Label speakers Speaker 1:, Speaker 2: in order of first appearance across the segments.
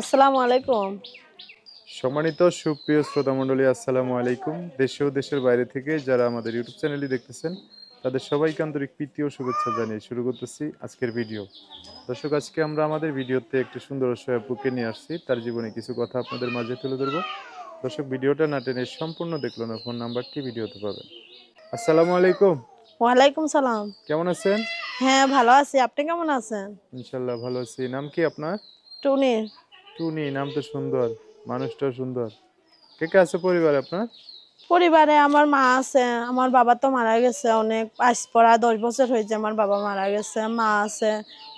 Speaker 1: আসসালামু আলাইকুম।
Speaker 2: সম্মানিত সুপ্রিয় শ্রোতা মণ্ডলী আসসালামু আলাইকুম। দেশে ও দেশের বাইরে থেকে যারা আমাদের ইউটিউব চ্যানেলটি দেখতেছেন তাদের সবাইকে আন্তরিক প্রীতি ও শুভেচ্ছা জানিয়ে শুরু করতেছি আজকের ভিডিও। দর্শক আজকে আমরা আমাদের ভিডিওতে একটি সুন্দর আপুকে নিয়ে আসছি। তার জীবনে কিছু কথা আপনাদের মাঝে তুলে ধরবো। দর্শক ভিডিওটা না টেনে সম্পূর্ণ দেখল না ফোন নাম্বারটি ভিডিওতে পাবেন। আসসালামু আলাইকুম।
Speaker 1: ওয়ালাইকুম সালাম।
Speaker 2: কেমন আছেন?
Speaker 1: হ্যাঁ ভালো আছি। আপনি কেমন আছেন?
Speaker 2: ইনশাল্লাহ ভালো আছি। নাম কি আপনার?
Speaker 1: টুনি।
Speaker 2: টুনি নাম তো সুন্দর মানুষটাও সুন্দর। কে কে আছে পরিবারে আপনার?
Speaker 1: পরিবারে আমার মা আছে আমার বাবা তো মারা গেছে অনেক পাঁচ পড়া দশ বছর হয়েছে আমার বাবা মারা গেছে মা আছে।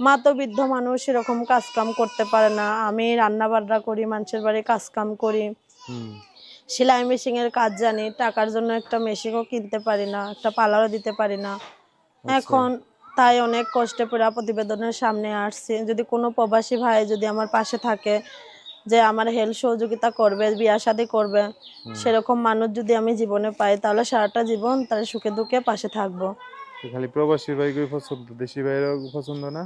Speaker 1: মা তো বৃদ্ধ মানুষ এরকম কাজ কাম করতে পারে না। আমি রান্না বান্না করি মানুষের বাড়ি কাজ কাম করি সেলাই মেশিন এর কাজ জানি টাকার জন্য একটা মেশিনও কিনতে পারি না একটা পার্লারও দিতে পারি না। এখন তাই অনেক কষ্টে পড়ে প্রতিবেদনের সামনে আসছি। যদি কোনো প্রবাসী ভাই যদি আমার পাশে থাকে যে আমার হেল্প সহযোগিতা করবে বিয়া শাদি করবে সেরকম মানুষ যদি আমি জীবনে পাই তাহলে সারাটা জীবন তার সুখে দুঃখে পাশে থাকব।
Speaker 2: খালি প্রবাসী পছন্দ দেশি ভাইয়েরও পছন্দ না?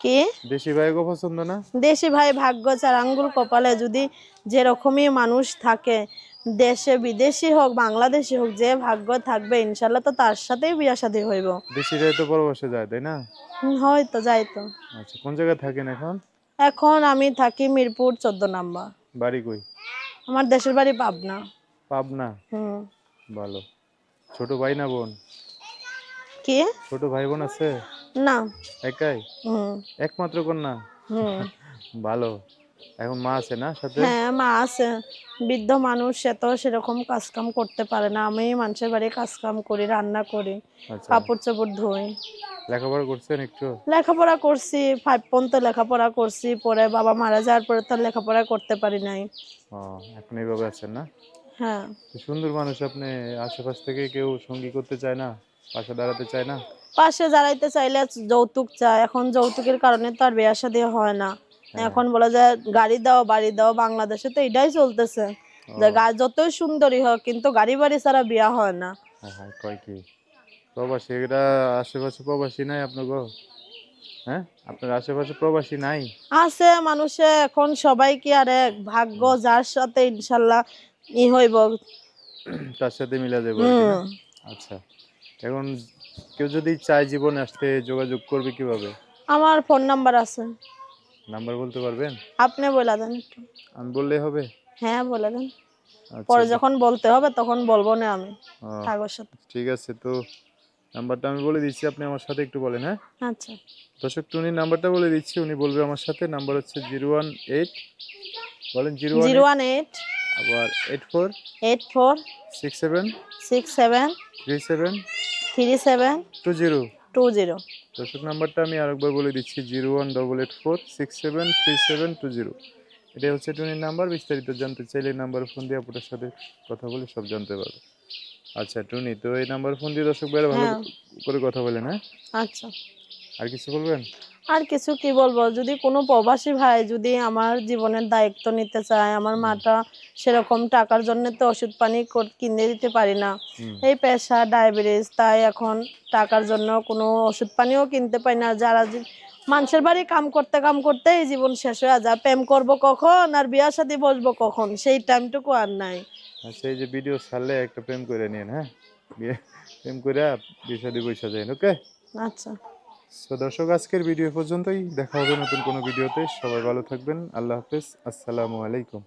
Speaker 1: কি?
Speaker 2: দেশি ভাইকেও পছন্দ না?
Speaker 1: দেশি ভাই ভাগ্য চার আঙ্গুল কপালে যদি যেরকমই মানুষ থাকে দেশে বিদেশি হোক বাংলাদেশি হোক যে ভাগ্য থাকবে ইনশাল্লাহ তো তার সাথেই বিয়া শাদী হইব।
Speaker 2: দেশি ভাই তো প্রবাসে যায় তাই না?
Speaker 1: হুম, হয়তো যাইতো
Speaker 2: আচ্ছা কোন জায়গায় থাকেন এখন?
Speaker 1: এখন আমি থাকি মিরপুর চোদ্দ নাম্বার।
Speaker 2: বাড়ি কই?
Speaker 1: আমার দেশের বাড়ি পাবনা।
Speaker 2: পাবনা?
Speaker 1: হুম।
Speaker 2: ভালো। ছোট ভাই না বোন?
Speaker 1: কে?
Speaker 2: ছোট ভাই বোন আছে?
Speaker 1: না।
Speaker 2: একাই?
Speaker 1: হুম।
Speaker 2: একমাত্র কন্যা?
Speaker 1: হুম।
Speaker 2: ভালো। এখন মা আছে না সাথে?
Speaker 1: হ্যাঁ মা আছে। বৃদ্ধ মানুষ সে তো সেরকম কাজ কাম করতে পারে না। আমি মানুষের বাড়ি কাজ কাম করি রান্না করি
Speaker 2: আচ্ছা।
Speaker 1: কাপড় চোপড় ধুই।
Speaker 2: লেখাপড়া করছেন একটু?
Speaker 1: লেখাপড়া করছি ফাইভ পর্যন্ত লেখাপড়া করছি। পরে বাবা মারা যাওয়ার পরে তো লেখাপড়া করতে পারি নাই।
Speaker 2: ও এখন এইভাবে আছেন না?
Speaker 1: হ্যাঁ।
Speaker 2: সুন্দর মানুষ আপনি। আশেপাশ থেকে কেউ সঙ্গী করতে চায় না? পাশে দাঁড়াতে চায় না?
Speaker 1: পাশে দাঁড়াইতে চাইলে যৌতুক চায়। এখন যৌতুকের কারণে তো আর বিয়া শাদী হয় না। এখন বলে যে গাড়ি দাও বাড়ি দাও বাংলাদেশে তো এটাই চলতেছে। যে যতই সুন্দরী হোক কিন্তু গাড়ি বাড়ি ছাড়া বিয়া হয় না।
Speaker 2: হ্যাঁ হ্যাঁ কয় কি? প্রবাসী এরা আশেপাশে প্রবাসী নাই আপনার হ্যাঁ? আপনার আশেপাশে প্রবাসী নাই?
Speaker 1: আছে মানুষে এখন সবাই কি আর এক? ভাগ্য যার সাথে ইনশাল্লাহ ই হইব।
Speaker 2: তার সাথে মিলা যাবে। আচ্ছা। এখন কেউ যদি চায় জীবনে আসতে যোগাযোগ করবে কীভাবে?
Speaker 1: আমার ফোন নাম্বার আছে।
Speaker 2: নাম্বার বলতে পারবেন?
Speaker 1: আপনি বলে দেন একটু।
Speaker 2: আমি বললেই হবে?
Speaker 1: হ্যাঁ বলে দেন।
Speaker 2: আচ্ছা
Speaker 1: পরে যখন বলতে হবে তখন বলব না আমি কাগজ
Speaker 2: ঠিক আছে তো নাম্বারটা আমি বলে দিচ্ছি আপনি আমার সাথে একটু বলেন হ্যাঁ?
Speaker 1: আচ্ছা।
Speaker 2: দর্শক টুনির নাম্বারটা বলে দিচ্ছি উনি বলবে আমার সাথে নাম্বার হচ্ছে জিরো ওয়ান এইট। বলেন জিরো
Speaker 1: জিরো ওয়ান এইট।
Speaker 2: আবার eight four.
Speaker 1: Eight four.
Speaker 2: Six seven.
Speaker 1: Six seven.
Speaker 2: Three seven.
Speaker 1: Three seven.
Speaker 2: Two zero.
Speaker 1: Two zero
Speaker 2: দর্শক নাম্বারটা আমি আরেকবার বলে দিচ্ছি zero one double eight four six seven three seven two zero এটা হচ্ছে টুনির নাম্বার বিস্তারিত জানতে চাইলে এই নাম্বার ফোন দিয়ে আপনার সাথে কথা বলে সব জানতে পারবে। আচ্ছা টুনি তো এই নাম্বার ফোন দিয়ে দর্শক বাইরে ভালো
Speaker 1: হ্যাঁ।
Speaker 2: করে কথা বলেন হ্যাঁ?
Speaker 1: আচ্ছা।
Speaker 2: আর কিছু বলবেন?
Speaker 1: আর কিছু কি বলব? যদি কোনো প্রবাসী ভাই যদি আমার জীবনের দায়িত্ব নিতে চায় আমার মাটা সেরকম টাকার জন্য তো ওষুধ পানি কিনে দিতে পারি না। এই পেশা ডায়াবেটিস তাই এখন টাকার জন্য কোনো ওষুধ পানিও কিনতে পারি না। যারা মানুষের বাড়ি কাম করতে কাম করতে এই জীবন শেষ হয়ে যায় প্রেম করব কখন আর বিয়ার সাথে বসবো কখন? সেই টাইমটুকু আর নাই।
Speaker 2: সেই যে ভিডিও ছাড়লে একটা প্রেম করে নিন হ্যাঁ? প্রেম করে বিয়ে শাদী বৈশা যায় ওকে?
Speaker 1: আচ্ছা।
Speaker 2: তো দর্শক, আজকের ভিডিও পর্যন্তই। দেখা হবে নতুন কোনো ভিডিওতে। সবাই ভালো থাকবেন। আল্লাহ হাফেজ। আসসালামু আলাইকুম।